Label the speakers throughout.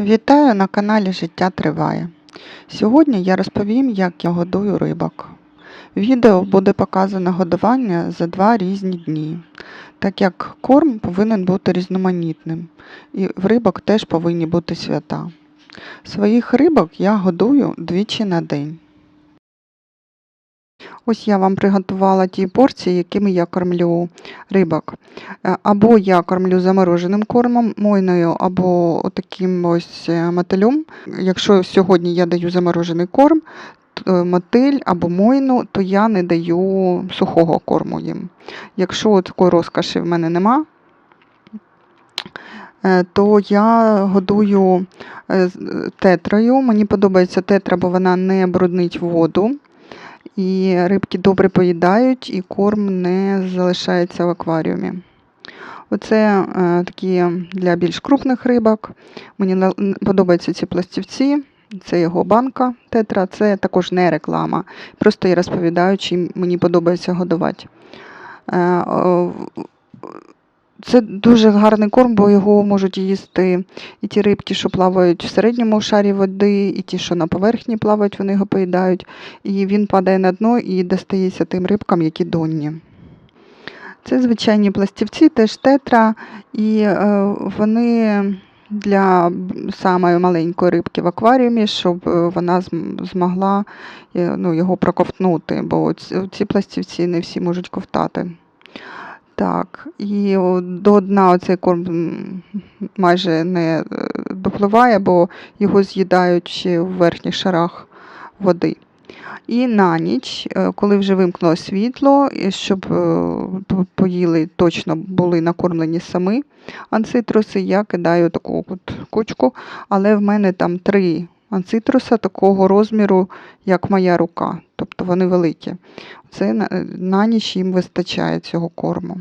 Speaker 1: Вітаю на каналі Життя Триває. Сьогодні я розповім, як я годую рибок. Відео буде показано годування за два різні дні, так як корм повинен бути різноманітним, і в рибок теж повинні бути свята. Своїх рибок я годую двічі на день. Ось я вам приготувала ті порції, якими я кормлю рибок. Е, Або я кормлю замороженим кормом, мойною, або таким ось е, мотилем. Якщо сьогодні я даю заморожений корм, мотиль або мойну, то я не даю сухого корму їм. Якщо такої розкоші в мене нема, е, то я годую е, тетрою. Мені подобається тетра, бо вона не бруднить воду. І рибки добре поїдають, і корм не залишається в акваріумі. Оце е, такі для більш крупних рибок. Мені подобаються ці пластівці. Це його банка тетра, це також не реклама. Просто я розповідаю, чим мені подобається годувати. Це дуже гарний корм, бо його можуть їсти і ті рибки, що плавають в середньому шарі води, і ті, що на поверхні плавають, вони його поїдають. І він падає на дно і достається тим рибкам, які донні. Це звичайні пластівці, теж тетра, і е, вони для самої маленької рибки в акваріумі, щоб е, вона змогла е, ну, його проковтнути, бо ці пластівці не всі можуть ковтати. Так, і до дна оцей корм майже не е, допливає, бо його з'їдають в верхніх шарах води. І на ніч, е, коли вже вимкнуло світло, щоб е, поїли точно були накормлені самі анцитруси, я кидаю таку от кучку, але в мене там три анцитруса такого розміру, як моя рука, тобто вони великі. Це на, на ніч їм вистачає цього корму.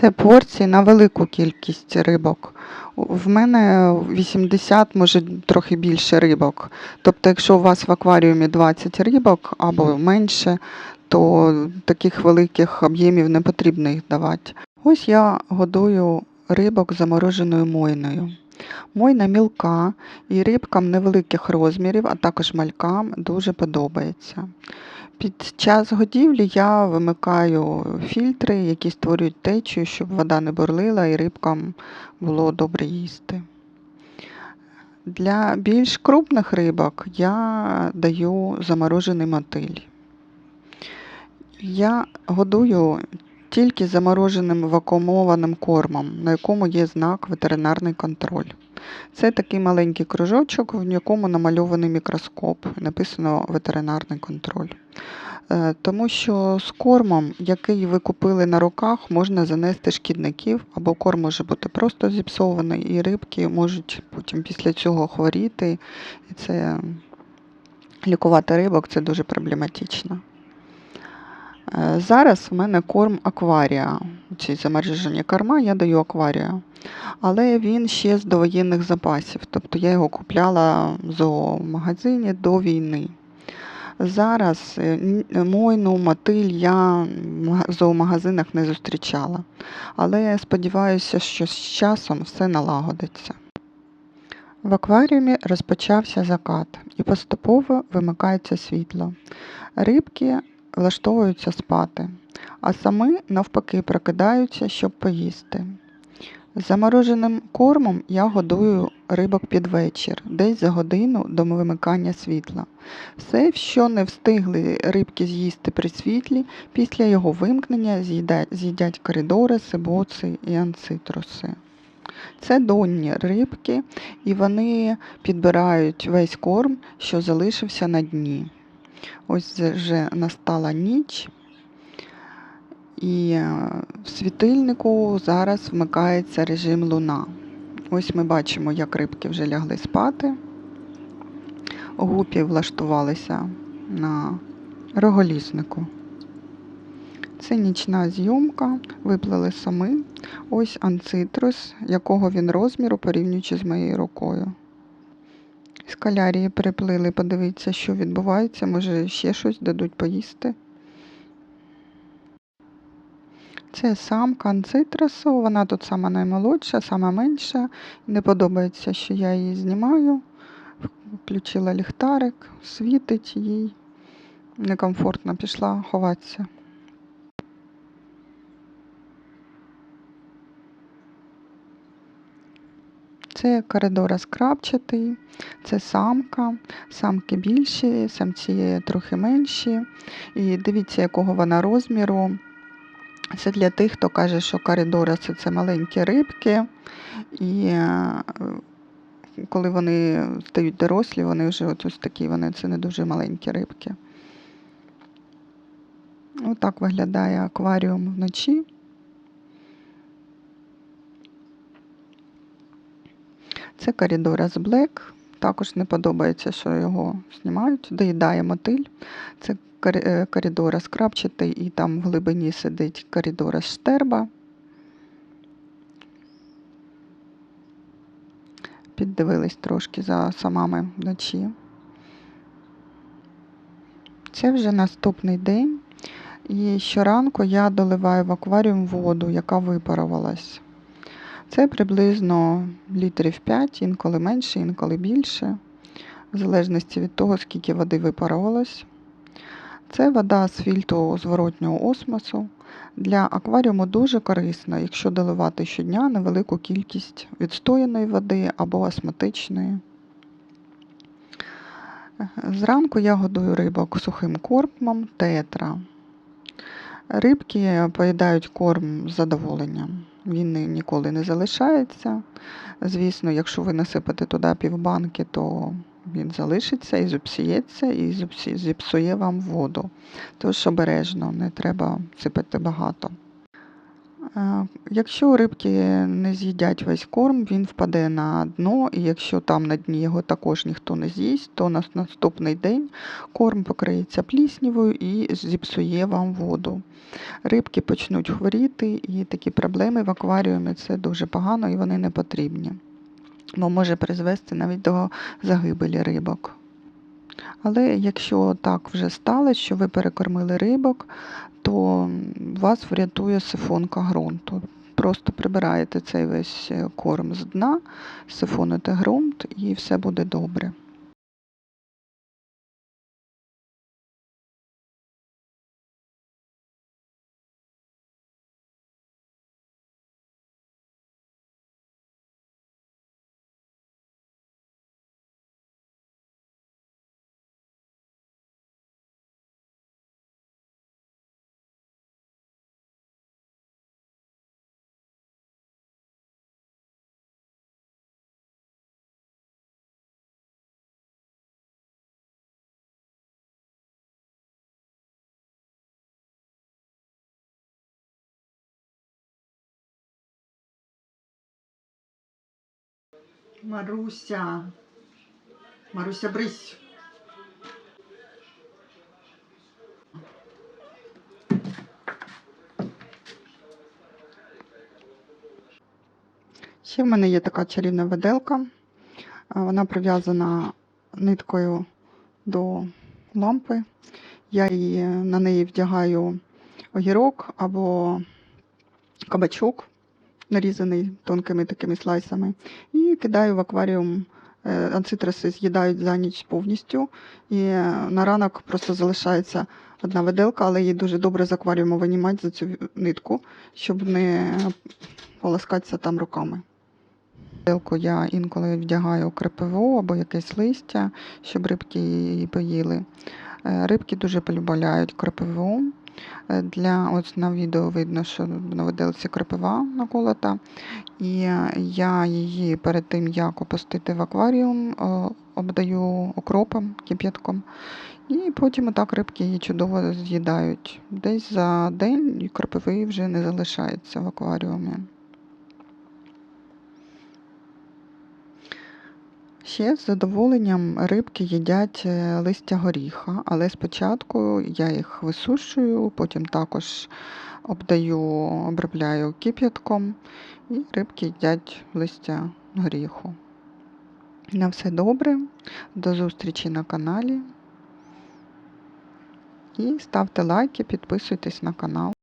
Speaker 1: Це порції на велику кількість рибок. В мене 80, може трохи більше рибок. Тобто, якщо у вас в акваріумі 20 рибок або менше, то таких великих об'ємів не потрібно їх давати. Ось я годую рибок замороженою мойною. Мойна мілка і рибкам невеликих розмірів, а також малькам дуже подобається. Під час годівлі я вимикаю фільтри, які створюють течію, щоб вода не бурлила і рибкам було добре їсти. Для більш крупних рибок я даю заморожений мотиль. Я годую тільки замороженим вакуумованим кормом, на якому є знак ветеринарний контроль. Це такий маленький кружочок, в якому намальований мікроскоп, написано ветеринарний контроль. Е, Тому що з кормом, який ви купили на руках, можна занести шкідників, або корм може бути просто зіпсований, і рибки можуть потім після цього хворіти. І це лікувати рибок це дуже проблематично. Е, Зараз в мене корм акварія. Ці заморожені корма я даю акварію. Але він ще з довоєнних запасів. Тобто я його купляла в зоомагазині до війни. Зараз е, мойну, мотиль я в зоомагазинах не зустрічала. Але сподіваюся, що з часом все налагодиться. В акваріумі розпочався закат і поступово вимикається світло. Рибки влаштовуються спати, а самі навпаки прокидаються, щоб поїсти. Замороженим кормом я годую рибок під вечір, десь за годину до вимикання світла. Все, що не встигли рибки з'їсти при світлі, після його вимкнення з'їдять, з'їдять коридори, сибоци і анцитруси. Це донні рибки, і вони підбирають весь корм, що залишився на дні. Ось вже настала ніч, і е, в світильнику зараз вмикається режим луна. Ось ми бачимо, як рибки вже лягли спати. Гупі влаштувалися на роголіснику. Це нічна зйомка, виплили самі. Ось анцитрус, якого він розміру, порівнюючи з моєю рукою. Скалярії приплили, подивіться, що відбувається, може ще щось дадуть поїсти. Це самка анцитрасу, вона тут сама наймолодша, сама менша. Не подобається, що я її знімаю. Включила ліхтарик, світить їй. Некомфортно пішла ховатися. Це коридор скрабчатий, це самка, самки більші, самці трохи менші. І дивіться, якого вона розміру. Це для тих, хто каже, що коридораси це маленькі рибки, і е, коли вони стають дорослі, вони вже от ось такі, вони це не дуже маленькі рибки. Отак виглядає акваріум вночі. Це коридорас Black. Також не подобається, що його знімають. Доїдає мотиль. Це е, коридорас крапчатий і там в глибині сидить коридорас штерба. Піддивились трошки за самами вночі. Це вже наступний день. І щоранку я доливаю в акваріум воду, яка випарувалась. Це приблизно літрів 5, інколи менше, інколи більше, в залежності від того, скільки води випарувалось. Це вода з фільтру зворотнього осмосу. Для акваріуму дуже корисно, якщо доливати щодня невелику кількість відстояної води або осмотичної. Зранку я годую рибок сухим кормом тетра. Рибки поїдають корм з задоволенням. Він ніколи не залишається. Звісно, якщо ви насипате туди півбанки, то він залишиться і зіпсується, і зіпсує вам воду. Тож обережно, не треба сипати багато. Е, якщо рибки не з'їдять весь корм, він впаде на дно, і якщо там на дні його також ніхто не з'їсть, то на наступний день корм покриється пліснівою і зіпсує вам воду. Рибки почнуть хворіти, і такі проблеми в акваріумі це дуже погано і вони не потрібні. Бо може призвести навіть до загибелі рибок. Але якщо так вже сталося, що ви перекормили рибок, то вас врятує сифонка ґрунту. Просто прибираєте цей весь е, корм з дна, сифоните ґрунт і все буде добре. Маруся. Маруся, брись. Ще в мене є така чарівна виделка. Вона прив'язана ниткою до лампи. Я її на неї вдягаю огірок або кабачок нарізаний тонкими такими слайсами, і кидаю в акваріум. Е, анцитраси з'їдають за ніч повністю, і е, на ранок просто залишається одна виделка, але її дуже добре з акваріуму винімати за цю нитку, щоб не полоскатися там руками. Виделку я інколи вдягаю крепиво або якесь листя, щоб рибки її поїли. Е, рибки дуже полюбляють крапиву. Е, для, от На відео видно, що на виделці крапива наколота. І я її перед тим, як опустити в акваріум, обдаю окропом, кип'ятком. І потім отак рибки її чудово з'їдають. Десь за день крапиви вже не залишається в акваріумі. Ще з задоволенням рибки їдять е, листя горіха, але спочатку я їх висушую, потім також обдаю, обробляю кип'ятком і рибки їдять листя горіху. На все добре, до зустрічі на каналі. І ставте лайки, підписуйтесь на канал.